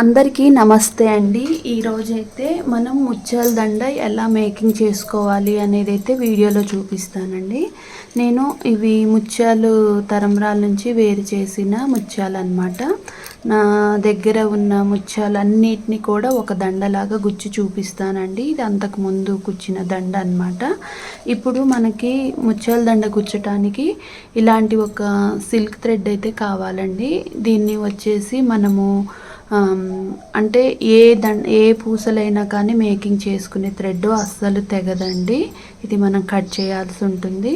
అందరికీ నమస్తే అండి. ఈరోజైతే మనం ముత్యాల దండ ఎలా మేకింగ్ చేసుకోవాలి అనేది అయితే వీడియోలో చూపిస్తానండి. నేను ఇవి ముత్యాలు తరంరాల నుంచి వేరు చేసిన ముత్యాలు అనమాట నా దగ్గర ఉన్న ముత్యాలన్నిటిని కూడా ఒక దండలాగా గుచ్చి చూపిస్తానండి. ఇది అంతకు ముందు గుచ్చిన దండ అనమాట ఇప్పుడు మనకి ముత్యాల దండ గుచ్చటానికి ఇలాంటి ఒక సిల్క్ థ్రెడ్ అయితే కావాలండి. దీన్ని వచ్చేసి మనము అంటే ఏ దండ ఏ పూసలైనా కానీ మేకింగ్ చేసుకునే థ్రెడ్ అస్సలు తెగదండి. ఇది మనం కట్ చేయాల్సి ఉంటుంది.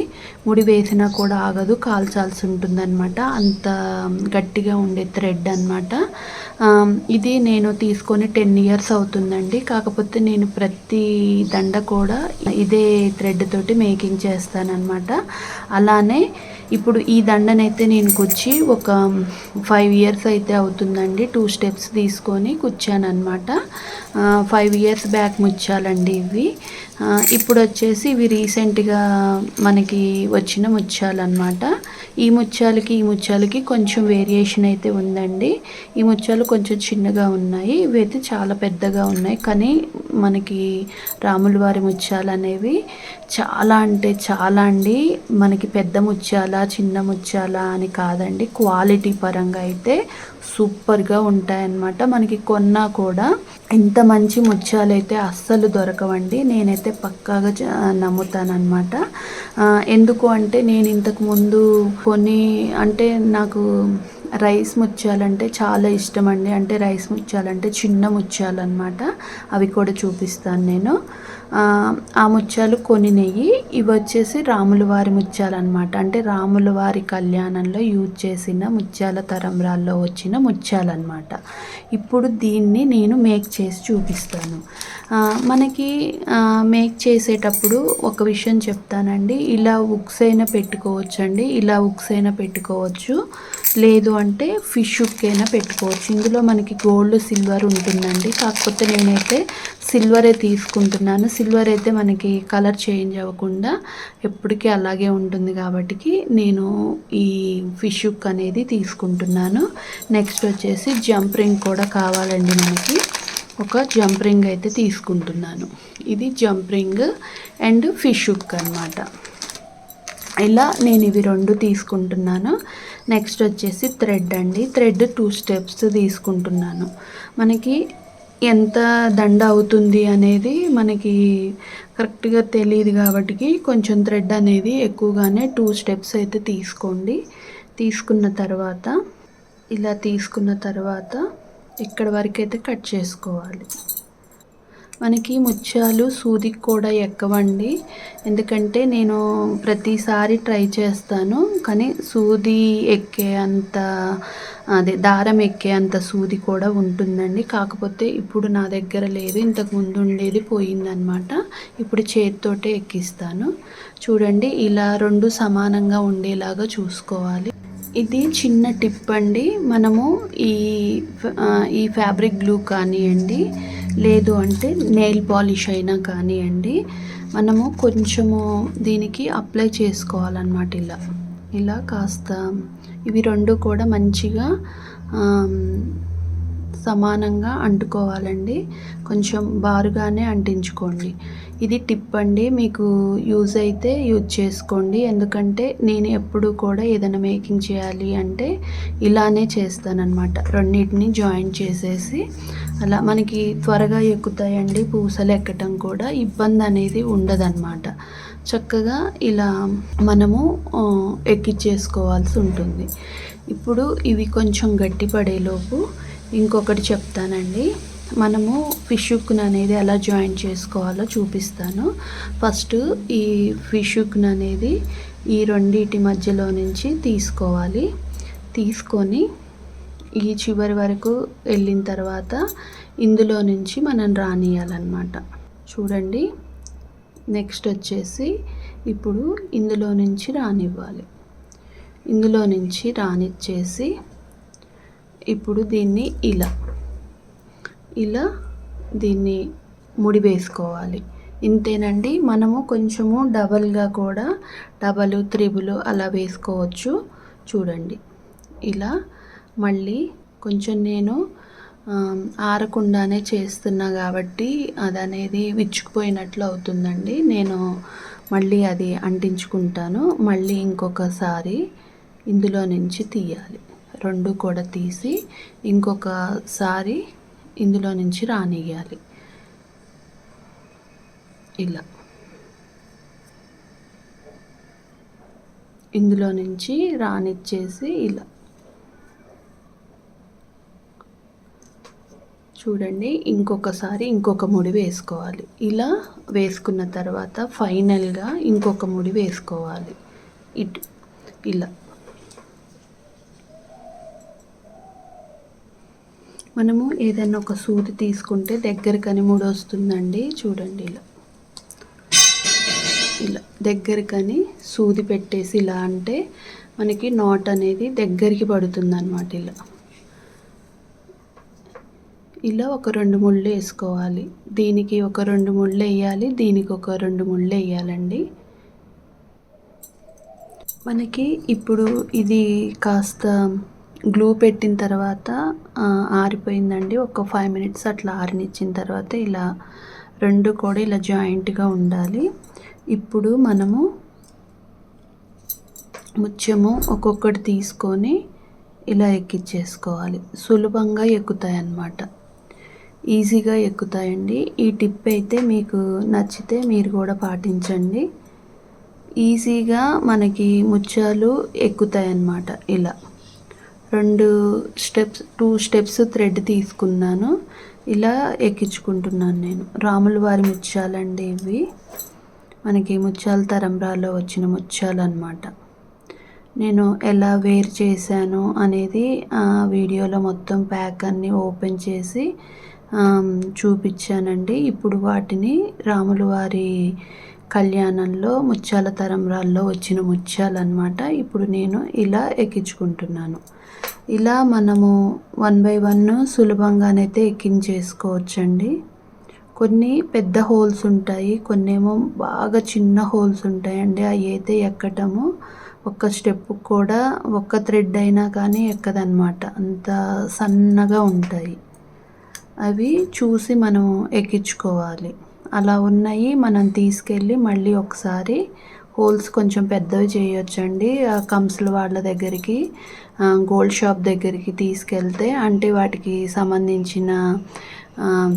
ముడి వేసినా కూడా ఆగదు కాల్చాల్సి ఉంటుంది అనమాట అంత గట్టిగా ఉండే థ్రెడ్ అనమాట ఇది నేను తీసుకొని టెన్ ఇయర్స్ అవుతుందండి. కాకపోతే నేను ప్రతి దండ కూడా ఇదే థ్రెడ్ తోటి మేకింగ్ చేస్తానమాట అలానే ఇప్పుడు ఈ దండనైతే నేను కుచ్చి ఒక ఫైవ్ ఇయర్స్ అయితే అవుతుందండి. టూ స్టెప్స్ తీసుకొని కుచ్చాను అనమాట ఫైవ్ ఇయర్స్ బ్యాక్ ముచ్చాలండి ఇవి. ఇప్పుడు వచ్చేసి ఇవి రీసెంట్గా మనకి వచ్చిన ముత్యాలు అనమాట ఈ ముత్యాలకి ఈ ముత్యాలకి కొంచెం వేరియేషన్ అయితే ఉందండి. ఈ ముత్యాలు కొంచెం చిన్నగా ఉన్నాయి. ఇవి అయితే చాలా పెద్దగా ఉన్నాయి. కానీ మనకి రాముల వారి ముత్యాలు అనేవి చాలా అంటే చాలా అండి. మనకి పెద్ద ముత్యాల చిన్న ముత్యాల అని కాదండి. క్వాలిటీ పరంగా అయితే సూపర్గా ఉంటాయన్నమాట. మనకి కొన్నా కూడా ఇంత మంచి ముత్యాలు అయితే అస్సలు దొరకవండి. నేనైతే పక్కాగా చ- నమ్ముతానన్నమాట. ఎందుకు అంటే నేను ఇంతకు ముందు కొన్ని అంటే నాకు రైస్ ముత్యాలంటే చాలా ఇష్టం అండి అంటే రైస్ ముత్యాలంటే చిన్న ముత్యాలు అనమాట అవి కూడా చూపిస్తాను నేను. ఆ, ముత్యాలు కొన్ని నెయ్యి ఇవి వచ్చేసి రాముల వారి ముత్యాలు అనమాట అంటే రాముల వారి కళ్యాణంలో యూజ్ చేసిన ముత్యాల తరంరాల్లో వచ్చిన ముత్యాలు అనమాట ఇప్పుడు దీన్ని నేను మేక్ చేసి చూపిస్తాను. మనకి మేక్ చేసేటప్పుడు ఒక విషయం చెప్తానండి. ఇలా ఉక్స్ అయినా పెట్టుకోవచ్చు అండి ఇలా ఉక్స్ అయినా పెట్టుకోవచ్చు. లేదు అంటే ఫిష్ ఉక్ అయినా పెట్టుకోవచ్చు. ఇందులో మనకి గోల్డ్ సిల్వర్ ఉంటుందండి. కాకపోతే నేనైతే సిల్వరే తీసుకుంటున్నాను. సిల్వర్ అయితే మనకి కలర్ చేంజ్ అవ్వకుండా ఎప్పటికీ అలాగే ఉంటుంది కాబట్టి నేను ఈ ఫిష్ హుక్ అనేది తీసుకుంటున్నాను. నెక్స్ట్ వచ్చేసి జంప్ రింగ్ కూడా కావాలండి మనకి. ఒక జంప్ రింగ్ అయితే తీసుకుంటున్నాను. ఇది jump ring and fish hook అనమాట ఇలా నేను ఇవి రెండు తీసుకుంటున్నాను. నెక్స్ట్ వచ్చేసి థ్రెడ్ అండి. థ్రెడ్ టూ స్టెప్స్ తీసుకుంటున్నాను. మనకి ఎంత దండ అవుతుంది అనేది మనకి కరెక్ట్గా తెలియదు కాబట్టి కొంచెం థ్రెడ్ అనేది ఎక్కువగానే టూ స్టెప్స్ అయితే తీసుకోండి. తీసుకున్న తర్వాత ఇలా తీసుకున్న తర్వాత ఇక్కడ వరకు అయితే కట్ చేసుకోవాలి. మనకి ముత్యాలు సూదికి కూడా ఎక్కవండి. ఎందుకంటే నేను ప్రతిసారి ట్రై చేస్తాను. కానీ సూది ఎక్కే అంత అదే దారం ఎక్కే అంత సూది కూడా ఉంటుందండి. కాకపోతే ఇప్పుడు నా దగ్గర లేదు. ఇంతకు ముందు ఉండేది పోయిందనమాట ఇప్పుడు చేతితోటే ఎక్కిస్తాను. చూడండి ఇలా రెండు సమానంగా ఉండేలాగా చూసుకోవాలి. ఇది చిన్న టిప్ అండి. మనము ఈ ఈ ఫ్యాబ్రిక్ గ్లూ కానివ్వండి లేదు అంటే నెయిల్ పాలిష్ అయినా కానివ్వండి మనము కొంచెము దీనికి అప్లై చేసుకోవాలన్నమాట ఇలా. ఇలా కాస్త ఇవి రెండు కూడా మంచిగా సమానంగా అంటుకోవాలండి. కొంచెం బారుగానే అంటించుకోండి. ఇది టిప్ అండి. మీకు యూజ్ అయితే యూజ్ చేసుకోండి. ఎందుకంటే నేను ఎప్పుడు కూడా ఏదైనా మేకింగ్ చేయాలి అంటే ఇలానే చేస్తానన్నమాట. రెండింటిని జాయిన్ చేసేసి అలా మనకి త్వరగా ఎక్కుతాయండి. పూసలు ఎక్కటం కూడా ఇబ్బంది అనేది ఉండదన్నమాట. చక్కగా ఇలా మనము ఎక్కిచ్చేసుకోవాల్సి ఎక్కించేసుకోవాల్సి ఉంటుంది. ఇప్పుడు ఇవి కొంచెం గట్టిపడేలోపు ఇంకొకటి చెప్తానండి. మనము ఫిష్ హుక్ను అనేది ఎలా జాయిన్ చేసుకోవాలో చూపిస్తాను. ఫస్ట్ ఈ ఫిష్ హుక్ను అనేది ఈ రెండిటి మధ్యలో నుంచి తీసుకోవాలి. తీసుకొని ఈ చివరి వరకు వెళ్ళిన తర్వాత ఇందులో నుంచి మనం రానియాలన్నమాట చూడండి. నెక్స్ట్ వచ్చేసి ఇప్పుడు ఇందులో నుంచి రానివ్వాలి. ఇందులో నుంచి రానిచ్చేసి ఇప్పుడు దీన్ని ఇలా. ఇలా దీన్ని ముడి వేసుకోవాలి. ఇంతేనండి మనము కొంచెము డబల్గా కూడా డబల్ త్రిబుల్ అలా వేసుకోవచ్చు. చూడండి ఇలా మళ్ళీ కొంచెం నేను ఆరకుండానే చేస్తున్నా కాబట్టి అది అనేది విచ్చుకుపోయినట్లు అవుతుందండి. నేను మళ్ళీ అది అంటించుకుంటాను. మళ్ళీ ఇంకొకసారి ఇందులో నుంచి తీయాలి. రెండు కూడా తీసి ఇంకొకసారి ఇందులో నుంచి రానియాలి ఇలా. ఇందులో నుంచి రానిచ్చేసి ఇలా. చూడండి ఇంకొకసారి ఇంకొక ముడి వేసుకోవాలి. ఇలా వేసుకున్న తర్వాత ఫైనల్గా ఇంకొక ముడి వేసుకోవాలి. ఇటు. ఇలా. మనము ఏదైనా ఒక సూది తీసుకుంటే దగ్గరకని మూడు వస్తుందండి. చూడండి ఇలా. ఇలా దగ్గరకని సూది పెట్టేసి ఇలా అంటే మనకి నాట్ అనేది దగ్గరికి పడుతుంది అనమాట ఇలా. ఇలా ఒక రెండు ముళ్ళు వేసుకోవాలి. దీనికి ఒక రెండు ముళ్ళు వేయాలి దీనికి ఒక రెండు ముళ్ళు వేయాలండి. మనకి ఇప్పుడు ఇది కాస్త గ్లూ పెట్టిన తర్వాత ఆరిపోయిందండి. ఒక ఫైవ్ మినిట్స్ అట్లా ఆరినిచ్చిన తర్వాత ఇలా రెండు కూడా ఇలా జాయింట్గా ఉండాలి. ఇప్పుడు మనము ముత్యము ఒక్కొక్కటి తీసుకొని ఇలా ఎక్కించేసుకోవాలి సులభంగా ఎక్కుతాయి అన్నమాట ఈజీగా ఎక్కుతాయండి. ఈ టిప్ అయితే మీకు నచ్చితే మీరు కూడా పాటించండి. ఈజీగా మనకి ముత్యాలు ఎక్కుతాయి అన్నమాట ఇలా. రెండు స్టెప్స్ టూ స్టెప్స్ థ్రెడ్ తీసుకున్నాను. ఇలా ఎక్కించుకుంటున్నాను నేను. రాముల వారి ముత్యాలండి ఇవి. మనకి ముత్యాల తరంబ్రాలో వచ్చిన ముత్యాలు అనమాట నేను ఎలా వేర్ చేశాను అనేది ఆ వీడియోలో మొత్తం ప్యాక్ అన్నీ ఓపెన్ చేసి చూపించానండి. ఇప్పుడు వాటిని రాముల వారి కళ్యాణంలో ముత్యాల తరంరాల్లో వచ్చిన ముత్యాలు అనమాట ఇప్పుడు నేను ఇలా ఎక్కించుకుంటున్నాను. ఇలా మనము వన్ బై వన్ సులభంగానైతే ఎక్కించేసుకోవచ్చండి. కొన్ని పెద్ద హోల్స్ ఉంటాయి కొన్ని ఏమో బాగా చిన్న హోల్స్ ఉంటాయండి. అవి అయితే ఎక్కటము ఒక్క స్టెప్ కూడా ఒక్క థ్రెడ్ అయినా కానీ ఎక్కదనమాట అంత సన్నగా ఉంటాయి. అవి చూసి మనం ఎక్కించుకోవాలి. అలా ఉన్నాయి. మనం తీసుకెళ్ళి మళ్ళీ ఒకసారి హోల్స్ కొంచెం పెద్దవి చేయొచ్చండి. ఆ కంసుల వాళ్ళ దగ్గరికి గోల్డ్ షాప్ దగ్గరికి తీసుకెళ్తే అంటే వాటికి సంబంధించిన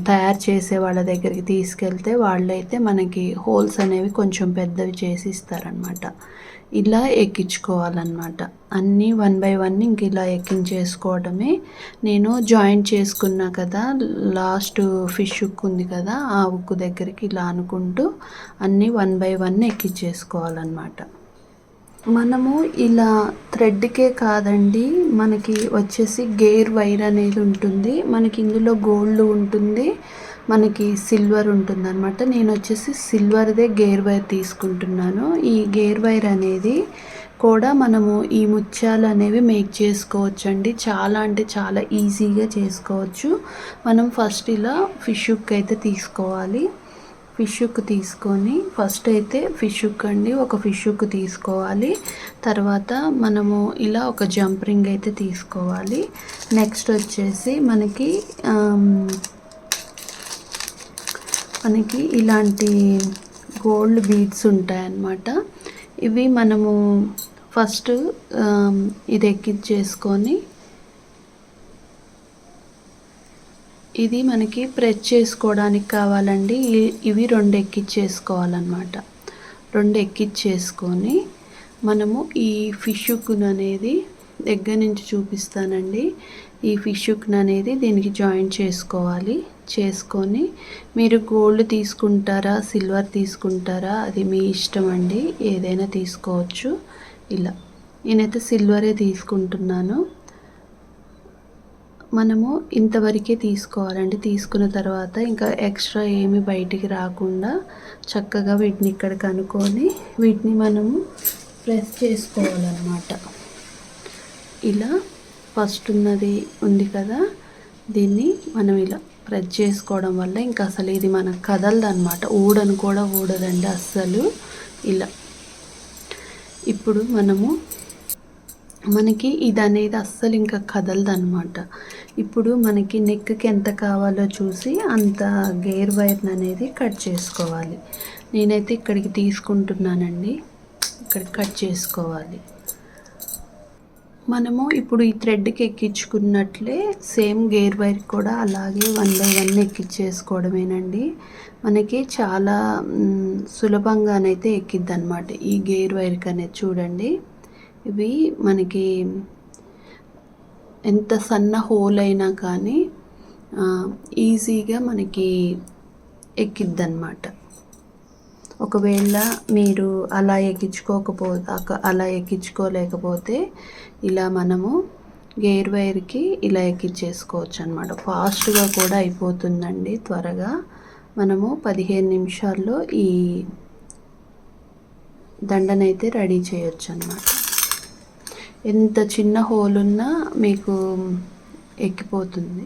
తయారు చేసే వాళ్ళ దగ్గరికి తీసుకెళ్తే వాళ్ళైతే మనకి హోల్స్ అనేవి కొంచెం పెద్దవి చేసి ఇస్తారనమాట ఇలా ఎక్కించుకోవాలన్నమాట. అన్నీ వన్ బై వన్ ఇంక ఇలా ఎక్కించేసుకోవడమే. నేను జాయింట్ చేసుకున్నా కదా లాస్ట్ ఫిష్ ఉక్కు ఉంది కదా ఆ ఉక్కు దగ్గరికి ఇలా అనుకుంటూ అన్నీ వన్ బై వన్ ఎక్కించేసుకోవాలన్నమాట. మనము ఇలా థ్రెడ్కే కాదండి మనకి వచ్చేసి గేర్ వైర్ అనేది ఉంటుంది. మనకి ఇందులో గోల్డ్ ఉంటుంది. మనకి సిల్వర్ ఉంటుందన్నమాట. నేను వచ్చేసి సిల్వర్దే గేర్ వైర్ తీసుకుంటున్నాను. ఈ గేర్ వైర్ అనేది కూడా మనము ఈ ముత్యాలు అనేవి మేక్ చేసుకోవచ్చు అండి చాలా అంటే చాలా ఈజీగా చేసుకోవచ్చు. మనం ఫస్ట్ ఇలా ఫిష్ హుక్ అయితే తీసుకోవాలి. ఫిష్ హుక్ తీసుకొని ఫస్ట్ అయితే ఫిష్ హుక్ అండి ఒక ఫిష్ హుక్ తీసుకోవాలి. తర్వాత మనము ఇలా ఒక జంప్ రింగ్ అయితే తీసుకోవాలి. నెక్స్ట్ వచ్చేసి మనకి మనకి ఇలాంటి గోల్డ్ బీడ్స్ ఉంటాయన్నమాట. ఇవి మనము ఫస్ట్ ఇది ఎక్కించేసుకొని ఇది మనకి ప్రెస్ చేసుకోవడానికి కావాలండి. ఇవి రెండు ఎక్కించేసుకోవాలన్నమాట రెండు ఎక్కించేసుకొని మనము ఈ ఫిష్ అనేది దగ్గర నుంచి చూపిస్తానండి. ఈ ఫిష్ అనేది దీనికి జాయిన్ చేసుకోవాలి. చేసుకొని మీరు గోల్డ్ తీసుకుంటారా సిల్వర్ తీసుకుంటారా అది మీ ఇష్టం అండి. ఏదైనా తీసుకోవచ్చు. ఇలా. నేనైతే సిల్వరే తీసుకుంటున్నాను. మనము ఇంతవరకే తీసుకోవాలండి. తీసుకున్న తర్వాత ఇంకా ఎక్స్ట్రా ఏమి బయటికి రాకుండా చక్కగా వీటిని ఇక్కడ కనుక్కొని వీటిని మనము ప్రెస్ చేసుకోవాలన్నమాట. ఇలా. ఫస్ట్ ఉన్నది ఉంది కదా దీన్ని మనం ఇలా ప్రెస్ చేసుకోవడం వల్ల ఇంకా అసలు ఇది మనకు కదలదు అనమాట ఊడను కూడా ఊడదండి అస్సలు. ఇలా. ఇప్పుడు మనము మనకి ఇది అనేది అస్సలు ఇంకా కదలదు అనమాట ఇప్పుడు మనకి నెక్కి ఎంత కావాలో చూసి అంత గేర్ వైర్ని అనేది కట్ చేసుకోవాలి. నేనైతే ఇక్కడికి తీసుకుంటున్నానండి. ఇక్కడ కట్ చేసుకోవాలి. మనము ఇప్పుడు ఈ థ్రెడ్కి ఎక్కించుకున్నట్లే సేమ్ గేర్ వైర్ కూడా అలాగే వన్ బై వన్ ఎక్కించేసుకోవడమేనండి మనకి చాలా సులభంగానైతే ఎక్కిద్ది అనమాట ఈ గేర్ వైర్కి అనేది చూడండి. ఇవి మనకి ఎంత సన్న హోల్ అయినా కానీ ఈజీగా మనకి ఎక్కిద్ది అనమాట ఒకవేళ మీరు అలా ఎక్కించుకోకపో అలా ఎక్కించుకోలేకపోతే ఇలా మనము గేర్ వైర్కి ఇలా ఎక్కించేసుకోవచ్చు అనమాట ఫాస్ట్గా కూడా అయిపోతుందండి త్వరగా. మనము పదిహేను నిమిషాల్లో ఈ దండనైతే రెడీ చేయొచ్చు అనమాట ఎంత చిన్న హోల్ ఉన్నా మీకు ఎక్కిపోతుంది.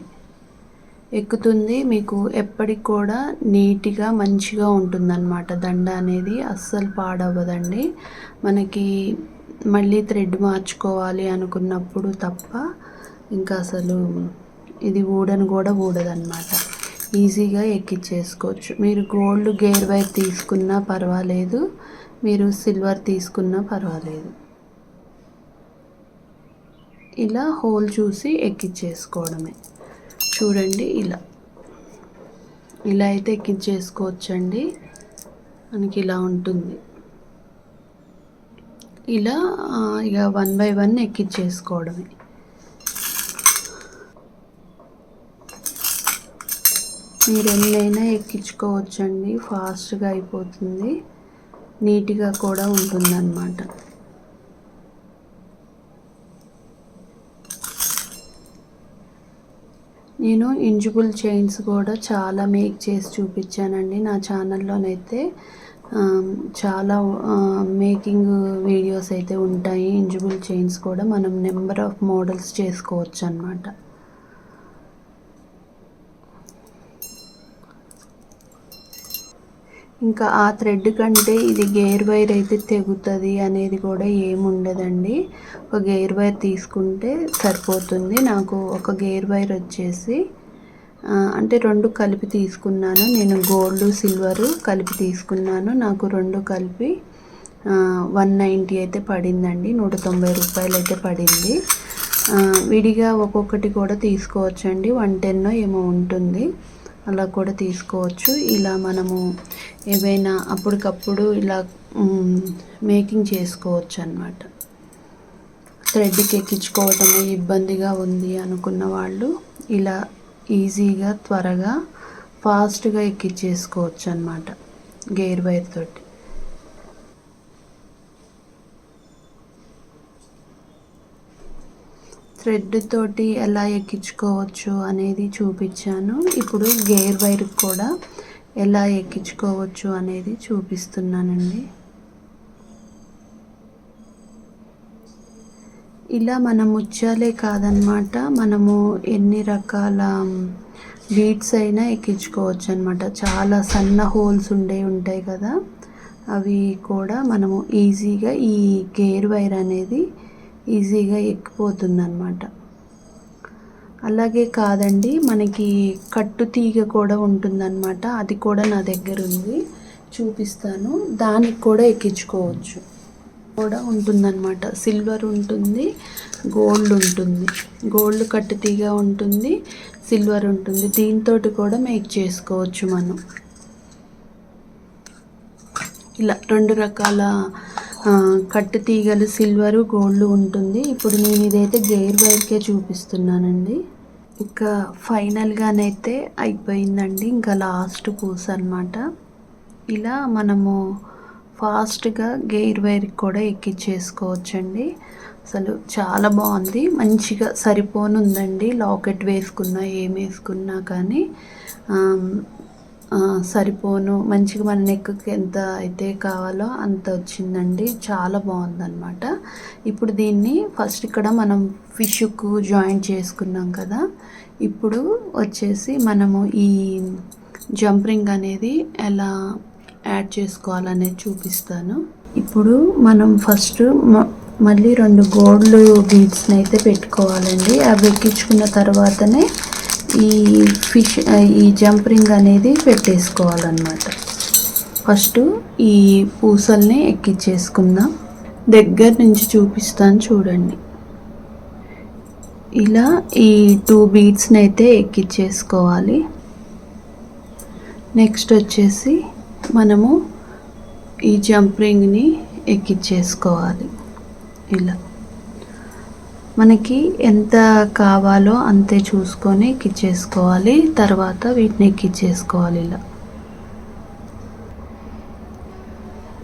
ఎక్కుతుంది. మీకు ఎప్పటికి కూడా నీట్గా మంచిగా ఉంటుందన్నమాట. దండ అనేది అస్సలు పాడవ్వదండి. మనకి మళ్ళీ థ్రెడ్ మార్చుకోవాలి అనుకున్నప్పుడు తప్ప ఇంకా అసలు ఇది ఊడని కూడా ఊడదన్నమాట. ఈజీగా ఎక్కించేసుకోవచ్చు మీరు గోల్డ్ గేర్ వైర్ తీసుకున్నా పర్వాలేదు. మీరు సిల్వర్ తీసుకున్నా పర్వాలేదు. ఇలా హోల్ చూసి ఎక్కించేసుకోవడమే చూడండి ఇలా. ఇలా అయితే ఎక్కించేసుకోవచ్చండి. మనకి ఇలా ఉంటుంది. ఇలా ఇక వన్ బై వన్ ఎక్కించేసుకోవడమే. మీరు ఎన్నైనా ఎక్కించుకోవచ్చండి. ఫాస్ట్గా అయిపోతుంది. నీట్గా కూడా ఉంటుందన్నమాట. నేను ఇంజిబుల్ చైన్స్ కూడా చాలా మేక్ చేసి చూపించానండి. నా ఛానల్లోనైతే చాలా మేకింగ్ వీడియోస్ అయితే ఉంటాయి. ఇంజిబుల్ చైన్స్ కూడా మనం నెంబర్ ఆఫ్ మోడల్స్ చేసుకోవచ్చు అనమాట ఇంకా ఆ థ్రెడ్ కంటే ఇది గేర్ వైర్ అయితే తెగుతుంది అనేది కూడా ఏముండదండి. ఒక గేర్ వైర్ తీసుకుంటే సరిపోతుంది. నాకు ఒక గేర్ వైర్ వచ్చేసి అంటే రెండు కలిపి తీసుకున్నాను. నేను గోల్డ్ సిల్వర్ కలిపి తీసుకున్నాను. నాకు రెండు కలిపి వన్ నైంటీ అయితే పడిందండి. నూట తొంభై రూపాయలు అయితే పడింది. విడిగా ఒక్కొక్కటి కూడా తీసుకోవచ్చండి. వన్ టెన్ ఏమో ఉంటుంది. అలా కూడా తీసుకోవచ్చు. ఇలా మనము ఏవైనా అప్పటికప్పుడు ఇలా మేకింగ్ చేసుకోవచ్చు అన్నమాట. థ్రెడ్కి ఎక్కించుకోవటం ఇబ్బందిగా ఉంది అనుకున్న వాళ్ళు ఇలా ఈజీగా త్వరగా ఫాస్ట్గా ఎక్కించేసుకోవచ్చు అనమాట గేర్ వైర్ తోటి. థ్రెడ్ తోటి ఎలా ఎక్కించుకోవచ్చు అనేది చూపించాను. ఇప్పుడు గేర్ వైర్ కూడా ఎలా ఎక్కించుకోవచ్చు అనేది చూపిస్తున్నానండి. ఇలా మన ముత్యాలే కాదనమాట మనము ఎన్ని రకాల బీడ్స్ అయినా ఎక్కించుకోవచ్చు అనమాట చాలా సన్న హోల్స్ ఉండే ఉంటాయి కదా అవి కూడా మనము ఈజీగా ఈ గేర్ వైర్ అనేది ఈజీగా ఎక్కిపోతుంది అనమాట అలాగే కాదండి మనకి కట్టు తీగ కూడా ఉంటుందన్నమాట. అది కూడా నా దగ్గర ఉంది చూపిస్తాను. దానికి కూడా ఎక్కించుకోవచ్చు. కూడా ఉంటుందన్నమాట. సిల్వర్ ఉంటుంది గోల్డ్ ఉంటుంది. గోల్డ్ కట్టు తీగ ఉంటుంది సిల్వర్ ఉంటుంది. దీంతో కూడా మేక్ చేసుకోవచ్చు మనం. ఇలా రెండు రకాల కట్టు తీగలు సిల్వరు గోల్డ్ ఉంటుంది. ఇప్పుడు నేను ఇదైతే గేర్ వైర్కే చూపిస్తున్నానండి. ఇంకా ఫైనల్గానైతే అయిపోయిందండి. ఇంకా లాస్ట్ పూస అనమాట ఇలా మనము ఫాస్ట్గా గేర్ వైర్ కూడా ఎక్కించేసుకోవచ్చండి. అసలు చాలా బాగుంది. మంచిగా సరిపోనుందండి. లాకెట్ వేసుకున్నా ఏం వేసుకున్నా కానీ సరిపోను. మంచిగా మన నెక్కి ఎంత అయితే కావాలో అంత వచ్చిందండి. చాలా బాగుందన్నమాట. ఇప్పుడు దీన్ని ఫస్ట్ ఇక్కడ మనం ఫిష్కు జాయింట్ చేసుకున్నాం కదా. ఇప్పుడు వచ్చేసి మనము ఈ జంపరింగ్ అనేది ఎలా యాడ్ చేసుకోవాలనేది చూపిస్తాను. ఇప్పుడు మనం ఫస్ట్ మళ్ళీ రెండు గోల్డ్ బీడ్స్ని అయితే పెట్టుకోవాలండి. అవి ఎక్కించుకున్న తర్వాతనే ఈ ఫిష్ ఈ జంప్ రింగ్ అనేది పెట్టేసుకోవాలన్నమాట. ఫస్ట్ ఈ పూసల్ని ఎక్కించేసుకుందాం దగ్గర నుంచి చూపిస్తాను చూడండి. ఇలా ఈ టూ బీడ్స్ని అయితే ఎక్కించేసుకోవాలి నెక్స్ట్ వచ్చేసి మనము ఈ జంప్ రింగ్ని ఎక్కించేసుకోవాలి ఇలా. మనకి ఎంత కావాలో అంతే చూసుకొని ఎక్కిచ్చేసుకోవాలి. తర్వాత వీటిని ఎక్కిచ్చేసుకోవాలి ఇలా.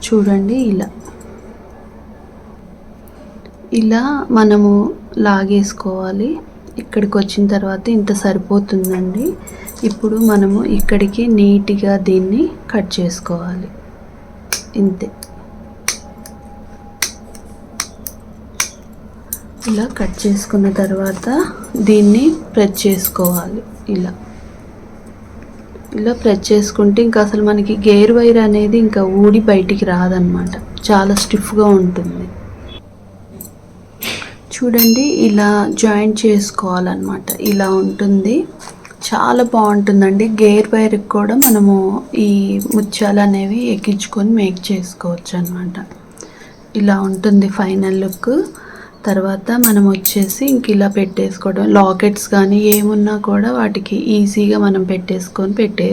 చూడండి ఇలా. ఇలా మనము లాగేసుకోవాలి. ఇక్కడికి వచ్చిన తర్వాత ఇంత సరిపోతుందండి. ఇప్పుడు మనము ఇక్కడికి నీట్గా దీన్ని కట్ చేసుకోవాలి. ఇంతే. ఇలా కట్ చేసుకున్న తర్వాత దీన్ని ప్రెస్ చేసుకోవాలి. ఇలా. ఇలా ప్రెస్ చేసుకుంటే ఇంకా అసలు మనకి గేర్ వైర్ అనేది ఇంకా ఊడి బయటికి రాదనమాట చాలా స్టిఫ్గా ఉంటుంది. చూడండి ఇలా జాయింట్ చేసుకోవాలన్నమాట. ఇలా ఉంటుంది. చాలా బాగుంటుందండి. గేర్ వైర్కి కూడా మనము ఈ ముత్యాలు అనేవి ఎక్కించుకొని మేక్ చేసుకోవచ్చు అనమాట ఇలా ఉంటుంది ఫైనల్ లుక్. తర్వాత మనం వచ్చేసి ఇంక ఇలా పెట్టేసుకోవడం లాకెట్స్ కానీ ఏమున్నా కూడా వాటికి ఈజీగా మనం పెట్టేసుకొని పెట్టే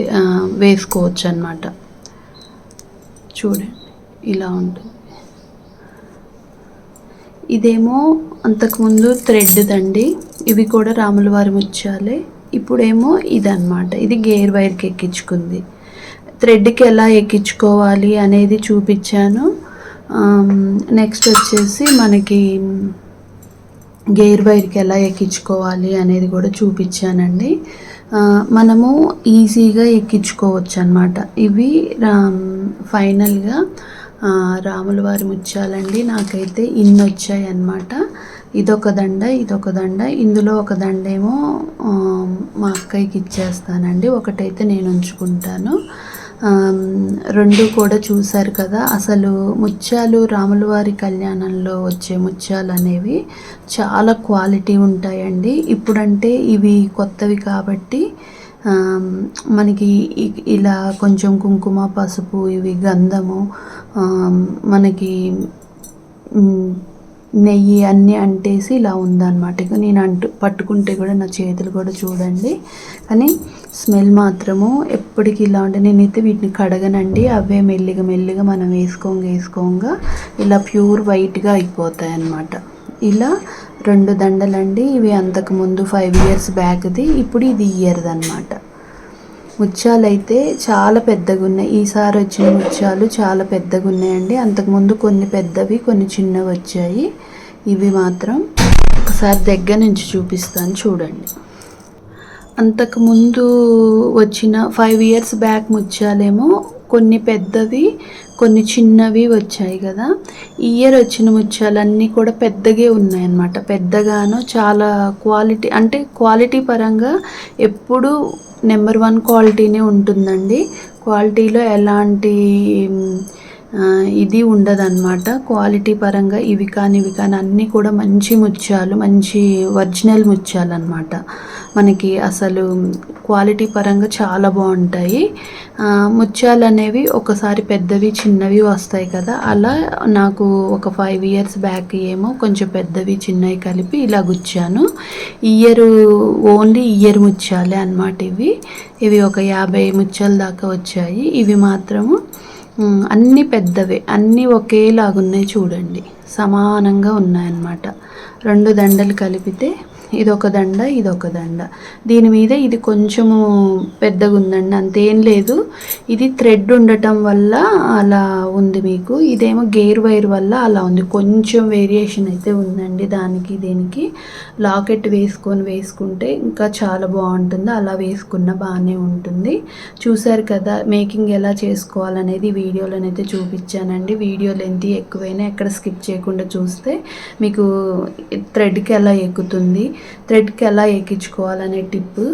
వేసుకోవచ్చు అనమాట చూడండి ఇలా ఉంటుంది. ఇదేమో అంతకుముందు థ్రెడ్దండి ఇవి కూడా రాముల వారి ముత్యాలే. ఇప్పుడేమో ఇదన్నమాట. ఇది గేర్ వైర్కి ఎక్కించుకుంది. థ్రెడ్కి ఎలా ఎక్కించుకోవాలి అనేది చూపించాను. నెక్స్ట్ వచ్చేసి మనకి గేర్ వైర్కి ఎలా ఎక్కించుకోవాలి అనేది కూడా చూపించానండి. మనము ఈజీగా ఎక్కించుకోవచ్చు అనమాట ఇవి ఫైనల్గా రాముల వారి ముత్యాలండి. నాకైతే ఇన్ని వచ్చాయి అన్నమాట ఇదొక దండ ఇదొక దండ. ఇందులో ఒక దండ ఏమో మా అక్కయ్యకి ఇచ్చేస్తానండి. ఒకటైతే నేను ఉంచుకుంటాను. రెండు కూడా చూశారు కదా. అసలు ముత్యాలు రాములవారి కళ్యాణంలో వచ్చే ముత్యాలు అనేవి చాలా క్వాలిటీ ఉంటాయండి. ఇప్పుడంటే ఇవి కొత్తవి కాబట్టి మనకి ఇలా కొంచెం కుంకుమ పసుపు ఇవి గంధము మనకి నెయ్యి అన్నీ అంటేసి ఇలా ఉందన్నమాట. ఇక నేను అంటు పట్టుకుంటే కూడా నా చేతులు కూడా చూడండి. కానీ స్మెల్ మాత్రము ఎప్పటికీ ఇలా ఉంటే నేనైతే వీటిని కడగనండి. అవే మెల్లిగా మెల్లిగా మనం వేసుకోంగా వేసుకోంగా ఇలా ప్యూర్ వైట్గా అయిపోతాయి అన్నమాట ఇలా రెండు దండలండి. ఇవి అంతకుముందు ఫైవ్ ఇయర్స్ బ్యాక్ది. ఇప్పుడు ఇది ఇయర్ది అనమాట ముత్యాలు అయితే చాలా పెద్దగా ఉన్నాయి ఈసారి వచ్చిన ముత్యాలు చాలా పెద్దగా ఉన్నాయండి అంతకుముందు కొన్ని పెద్దవి కొన్ని చిన్నవి వచ్చాయి. ఇవి మాత్రం ఒకసారి దగ్గర నుంచి చూపిస్తాను చూడండి. అంతకుముందు వచ్చిన ఫైవ్ ఇయర్స్ బ్యాక్ ముత్యాలేమో కొన్ని పెద్దవి కొన్ని చిన్నవి వచ్చాయి కదా. ఈ ఇయర్ వచ్చిన ముత్యాలన్నీ కూడా పెద్దగే ఉన్నాయన్నమాట. పెద్దగాను చాలా క్వాలిటీ అంటే క్వాలిటీ పరంగా ఎప్పుడు నెంబర్ వన్ క్వాలిటీనే ఉంటుందండి. క్వాలిటీలో ఎలాంటి ఇది ఉండదన్నమాట. క్వాలిటీ పరంగా ఇవి కానీ ఇవి కానీ అన్నీ కూడా మంచి ముత్యాలు మంచి ఒరిజినల్ ముత్యాలు అనమాట మనకి అసలు క్వాలిటీ పరంగా చాలా బాగుంటాయి. ముత్యాలు అనేవి ఒకసారి పెద్దవి చిన్నవి వస్తాయి కదా. అలా నాకు ఒక ఫైవ్ ఇయర్స్ బ్యాక్ ఏమో కొంచెం పెద్దవి చిన్నవి కలిపి ఇలా గుచ్చాను. ఇయర్ ఓన్లీ ఇయర్ ముత్యాలే అన్నమాట ఇవి. ఇవి ఒక యాభై ముత్యాల దాకా వచ్చాయి. ఇవి మాత్రము అన్నీ పెద్దవే. అన్నీ ఒకేలాగున్నాయి చూడండి. సమానంగా ఉన్నాయన్నమాట. రెండు దండలు కలిపితే ఇదొక దండ ఇదొక దండ. దీని మీద ఇది కొంచెము పెద్దగా ఉందండి అంతేం లేదు. ఇది థ్రెడ్ ఉండటం వల్ల అలా ఉంది మీకు. ఇదేమో గేర్ వైర్ వల్ల అలా ఉంది. కొంచెం వేరియేషన్ అయితే ఉందండి దానికి దీనికి. లాకెట్ వేసుకొని వేసుకుంటే ఇంకా చాలా బాగుంటుంది. అలా వేసుకున్న బాగానే ఉంటుంది. చూశారు కదా మేకింగ్ ఎలా చేసుకోవాలనేది వీడియోలోనైతే చూపించానండి. వీడియో లెంత్ ఎక్కువైనా ఎక్కడ స్కిప్ చేయకుండా చూస్తే మీకు థ్రెడ్కి ఎలా ఎక్కుతుంది. థ్రెడ్కి ఎలా ఎక్కించుకోవాలనే టిప్.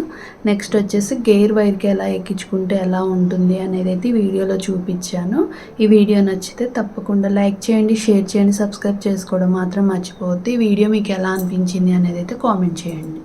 నెక్స్ట్ వచ్చేసి గేర్ వైర్కి ఎలా ఎక్కించుకుంటే ఎలా ఉంటుంది అనేది అయితే వీడియోలో చూపించాను. ఈ వీడియో నచ్చితే తప్పకుండా లైక్ చేయండి షేర్ చేయండి సబ్స్క్రైబ్ చేసుకోవడం మాత్రం మర్చిపోవద్దు. ఈ వీడియో మీకు ఎలా అనిపించింది అనేది అయితే కామెంట్ చేయండి.